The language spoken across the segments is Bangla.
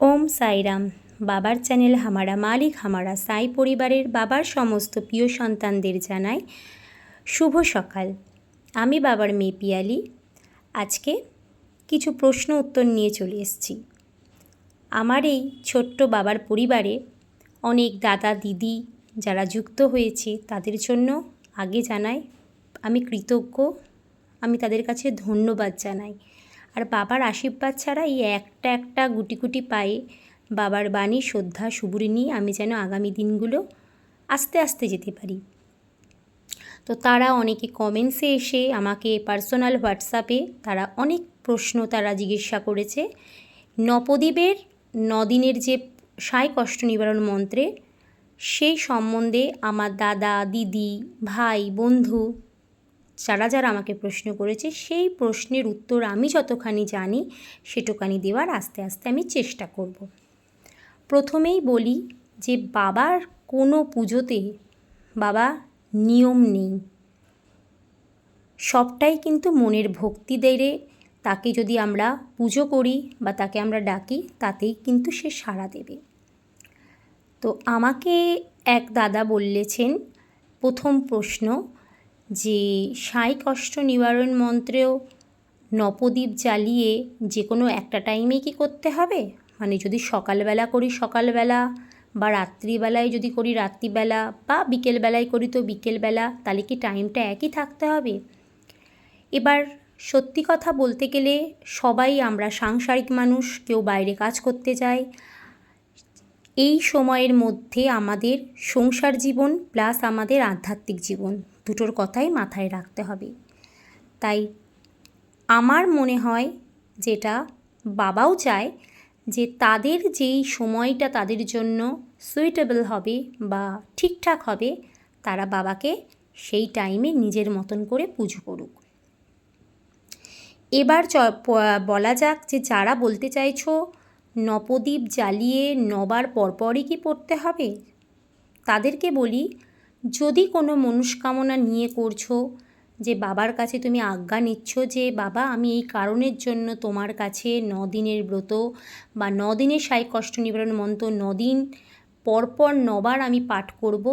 ওম সাইরাম। বাবার চ্যানেল হামারা মালিক, হামারা সাই পরিবারের বাবার সমস্ত প্রিয় সন্তানদের জানাই শুভ সকাল। আমি বাবার মেয়ে পিয়ালি। আজকে কিছু প্রশ্ন উত্তর নিয়ে চলে এসেছি। আমার এই ছোট্ট বাবার পরিবারে অনেক দাদা, দিদি যারা যুক্ত হয়েছে, তাদের জন্য আগে জানাই, আমি কৃতজ্ঞ। আমি তাদের কাছে ধন্যবাদ জানাই। আর বাবার আশীর্বাদ ছাড়া এই একটা একটা গুটি গুটি পায়ে বাবার বাণী, শ্রদ্ধা, সুবুরি নিয়ে আমি যেন আগামী দিনগুলো আস্তে আস্তে যেতে পারি। তো তারা অনেকে কমেন্টসে এসে আমাকে পার্সোনাল হোয়াটসঅ্যাপে তারা অনেক প্রশ্ন তারা জিজ্ঞাসা করেছে। নবদ্বীপের নদিনের যে সাই কষ্ট নিবারণ মন্ত্রে, সেই সম্বন্ধে আমার দাদা, দিদি, ভাই, বন্ধু যারা যারা আমাকে প্রশ্ন করেছে, সেই প্রশ্নের উত্তর আমি যতখানি জানি, সেটুকানি দেওয়ার আস্তে আস্তে আমি চেষ্টা করব। প্রথমেই বলি যে বাবার কোনো পুজোতে বাবা নিয়ম নেই। সবটাই কিন্তু মনের ভক্তি দেরে তাকে যদি আমরা পুজো করি বা তাকে আমরা ডাকি, তাতেই কিন্তু সে সাড়া দেবে। তো আমাকে এক দাদা বললেছেন প্রথম প্রশ্ন যে সাই কষ্ট নিবারণ মন্ত্রেও নবদ্বীপ জ্বালিয়ে যে কোনো একটা টাইমে কি করতে হবে? মানে যদি সকালবেলা করি সকালবেলা বা রাত্রিবেলায় যদি করি রাত্রিবেলা বা বিকেলবেলায় করি তো বিকেলবেলা, তাহলে কি টাইমটা একই থাকতে হবে? এবার সত্যি কথা বলতে গেলে সবাই আমরা সাংসারিক মানুষ, কেউ বাইরে কাজ করতে যায়। এই সময়ের মধ্যে আমাদের সংসার জীবন প্লাস আমাদের আধ্যাত্মিক জীবন। দুটোর কথাই মাথায় রাখতে হবে। তাই আমার মনে হয় যেটা বাবাও চায় যে তাদের যেই সময়টা তাদের জন্য সুইটেবল হবে বা ঠিকঠাক হবে, তারা বাবাকে সেই টাইমে নিজের মতন করে পুজো করুক। এবার বলা যাক যে যারা বলতে চাইছো নবদ্বীপ জ্বালিয়ে নবার পরপরই কি পড়তে হবে? তাদেরকে বলি যদি কোনো মনস্কামনা নিয়ে করছ যে, বাবার কাছে তুমি আজ্ঞা নিচ্ছ যে, বাবা, আমি এই কারণের জন্য তোমার কাছে দিনের ব্রত বা দিনের সাই কষ্ট নিবারণ মন্ত্র নদিন পরপর নবার আমি পাঠ করব,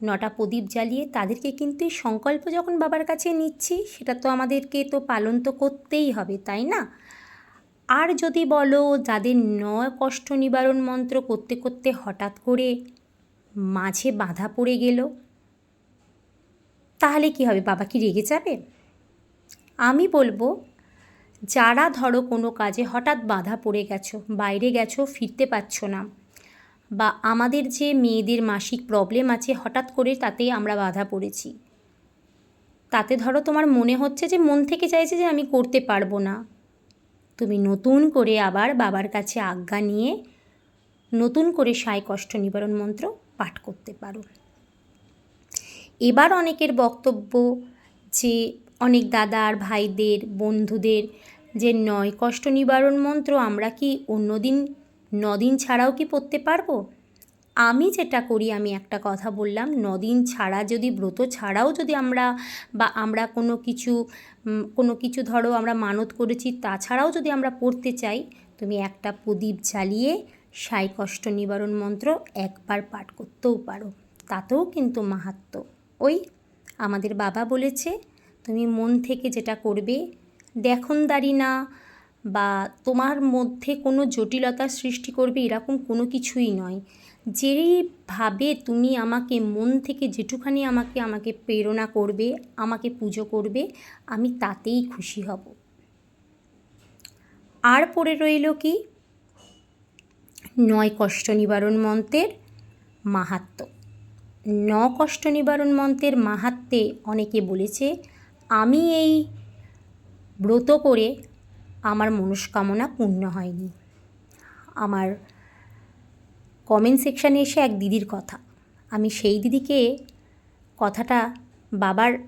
নটা প্রদীপ জ্বালিয়ে তাদেরকে কিন্তু এই সংকল্প যখন বাবার কাছে নিচ্ছি, সেটা তো আমাদেরকে তো পালন তো করতেই হবে, তাই না? আর যদি বলো, যাদের ন কষ্ট নিবারণ মন্ত্র করতে করতে হঠাৎ করে মাঝে বাধা পড়ে গেল। তাহলে কি হবে, বাবা কি রেগে যাবে? আমি বলব, যারা ধরো কোনো কাজে হঠাৎ বাধা পড়ে গেছো, বাইরে গেছো, ফিরতে পারছ না, বা আমাদের যে মেয়েদের মাসিক প্রবলেম আছে, হঠাৎ করে তাতেই আমরা বাধা পড়েছি। তাতে ধরো তোমার মনে হচ্ছে যে, মন থেকে চাইছে যে, আমি করতে পারব না। তুমি নতুন করে আবার বাবার কাছে আজ্ঞা নিয়ে, নতুন করে সায় কষ্ট নিবারণ মন্ত্র পাঠ করতে পারো। এবার অনেকের বক্তব্য যে অনেক দাদার ভাইদের, বন্ধুদের যে নয় কষ্ট নিবারণ মন্ত্র আমরা কি অন্যদিন, নদিন ছাড়াও কি পড়তে পারব? আমি যেটা করি, আমি একটা কথা বললাম, নদিন ছাড়া যদি, ব্রত ছাড়াও যদি আমরা বা আমরা কোনো কিছু কোনো কিছু ধরো আমরা মানত করেছি, তাছাড়াও যদি আমরা পড়তে চাই, তুমি একটা প্রদীপ জ্বালিয়ে সাই কষ্ট নিবারণ মন্ত্র একবার পাঠ করতেও পারো, তাতেও কিন্তু মাহাত্ম ওই আমাদের বাবা বলেছে, তুমি মন থেকে যেটা করবে, দেখনদারি না বা তোমার মধ্যে কোনো জটিলতার সৃষ্টি করবে এরকম কোনো কিছুই নয়। যেইভাবে তুমি আমাকে মন থেকে যেটুখানি আমাকে আমাকে প্রেরণা করবে, আমাকে পুজো করবে, আমি তাতেই খুশি হব। আর পড়ে রইল কি? নয় কষ্ট নিবারণ মন্ত্রের মাহাত্ম। ন কষ্ট নিবারণ মন্ত্রের মাহাত্মে অনেকে বলেছে, আমি এই ব্রত করে আমার মনস্কামনা পূর্ণ হয়নি। আমার কমেন্ট সেকশানে এসে এক দিদির কথা। আমি সেই দিদিকে কথাটা বাবার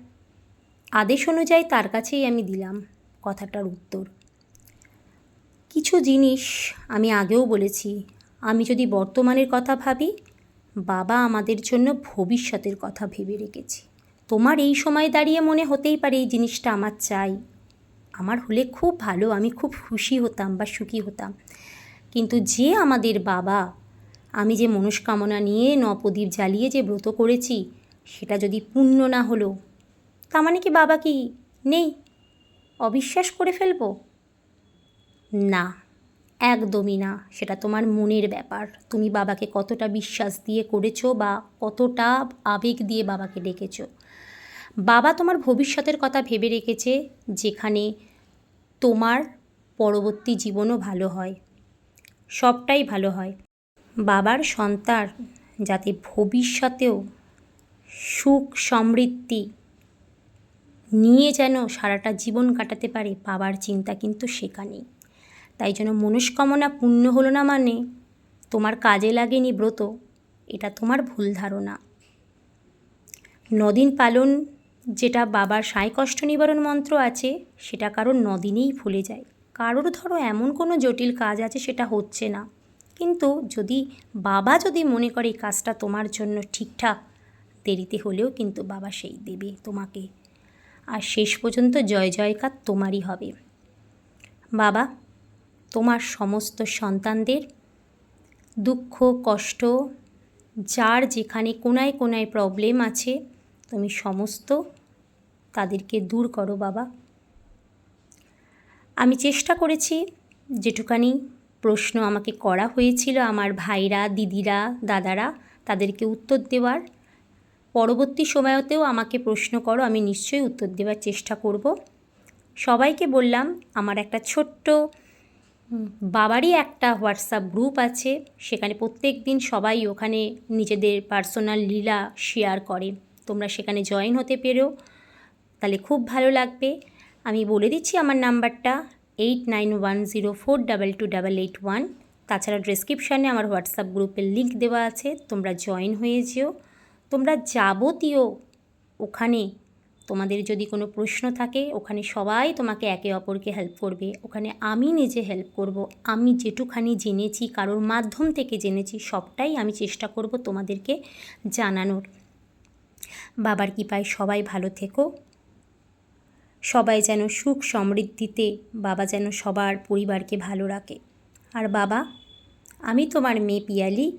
আদেশ অনুযায়ী তার কাছেই আমি দিলাম কথাটার উত্তর। কিছু জিনিস আমি আগেও বলেছি আমি যদি বর্তমানের কথা ভাবি, বাবা আমাদের জন্য ভবিষ্যতের কথা ভেবে রেখেছি। তোমার এই সময় দাঁড়িয়ে মনে হতেই পারে এই জিনিসটা আমার চাই। আমার হলে খুব ভালো, আমি খুব খুশি হতাম বা সুখী হতাম। কিন্তু যে আমাদের বাবা, আমি যে মনস্কামনা নিয়ে নপদীপ জ্বালিয়ে যে ব্রত করেছি, সেটা যদি পূর্ণ না হলো, তা মানে কি বাবা কি নেই? অবিশ্বাস করে ফেলব? না। একদমই না। সেটা তোমার মনের ব্যাপার। তুমি বাবাকে কতটা বিশ্বাস দিয়ে করেছ বা কতটা আবেগ দিয়ে বাবাকে ডেকেছো। বাবা তোমার ভবিষ্যতের কথা ভেবে রেখেছে যেখানে তোমার পরবর্তী জীবনও ভালো হয়। সবটাই ভালো হয়। বাবার সন্তান যাতে ভবিষ্যতেও সুখ সমৃদ্ধি নিয়ে যেন সারাটা জীবন কাটাতে পারে, বাবার চিন্তা কিন্তু সেখানেই। তাই জন্য মনস্কামনা পূর্ণ হলো না মানে। তোমার কাজে লাগেনি ব্রত এটা তোমার ভুল ধারণা। নদিন পালন যেটা বাবার সাঁই কষ্ট নিবারণ মন্ত্র আছে, সেটা কারোর নদিনেই ভুলে যায়। কারোর ধরো এমন কোনো জটিল কাজ আছে, সেটা হচ্ছে না। কিন্তু যদি বাবা যদি মনে করে এই কাজটা তোমার জন্য ঠিকঠাক, দেরিতে হলেও কিন্তু বাবা সেই দেবে তোমাকে। আর শেষ পর্যন্ত জয় জয়কার তোমারই হবে। বাবা তোমার সমস্ত সন্তানদের দুঃখ, কষ্ট, যার যেখানে কোনায় কোনায় প্রবলেম আছে, তুমি সমস্ত তাদেরকে দূর করো বাবা। আমি চেষ্টা করেছি যেটুকানি প্রশ্ন আমাকে করা হয়েছিল আমার ভাইরা, দিদিরা, দাদারা, তাদেরকে উত্তর দেওয়ার। পরবর্তী সময়তেও আমাকে প্রশ্ন করো, আমি নিশ্চয়ই উত্তর দেওয়ার চেষ্টা করব। সবাইকে বললাম, আমার একটা ছোট্ট বাবারই একটা হোয়াটসঅ্যাপ গ্রুপ আছে, সেখানে প্রত্যেক দিন সবাই ওখানে নিজেদের পার্সোনাল লীলা শেয়ার করে। তোমরা সেখানে জয়েন হতে পেরো। তাহলে খুব ভালো লাগবে। আমি বলে দিচ্ছি আমার নাম্বারটা eight nine one zero four double two double eight one তাছাড়া ডেসক্রিপশানে আমার হোয়াটসঅ্যাপ গ্রুপের লিঙ্ক দেওয়া আছে। তোমরা জয়েন হয়ে যেও। তোমরা যাবতীয় ওখানে তোমাদের যদি কোনো প্রশ্ন থাকে, ওখানে সবাই তোমাকে একে অপরকে হেল্প করবে। ওখানে আমি নিজে হেল্প করব। আমি যেটুখানি জেনেছি, কারোর মাধ্যম থেকে জেনেছি, সবটাই আমি চেষ্টা করব তোমাদেরকে জানানোর। বাবার কৃপায় সবাই ভালো থেকো। সবাই যেন সুখ সমৃদ্ধিতে, বাবা যেন সবার পরিবারকে ভালো রাখে। আর বাবা, আমি তোমার মেয়ে পিয়ালি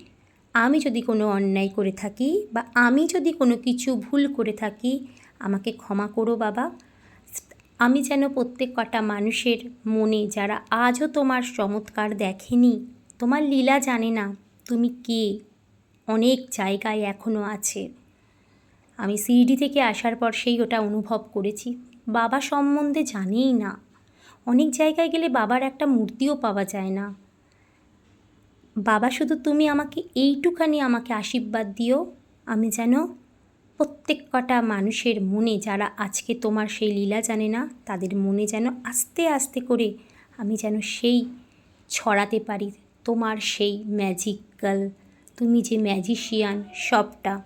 আমি যদি কোনো অন্যায় করে থাকি বা আমি যদি কোনো কিছু ভুল করে থাকি, আমাকে ক্ষমা করো বাবা। আমি যেন প্রত্যেক কটা মানুষের মনে যারা আজও তোমার চমৎকার দেখেনি, তোমার লীলা জানে না তুমি কে, অনেক জায়গায় এখনও আছে। আমি সিডি থেকে আসার পর সেই ওটা অনুভব করেছি। বাবা সম্বন্ধে জানেই না। অনেক জায়গায় গেলে বাবার একটা মূর্তিও পাওয়া যায় না। বাবা, শুধু তুমি আমাকে এইটুখানি আমাকে আশীর্বাদ দিও। আমি যেন প্রত্যেক কটা মানুষের মনে যারা আজকে তোমার সেই লীলা জানে না, তাদের মনে যেন আস্তে আস্তে করে আমি যেন সেই ছড়াতে পারি। তোমার সেই ম্যাজিক্যাল তুমি যে ম্যাজিশিয়ান সবটা।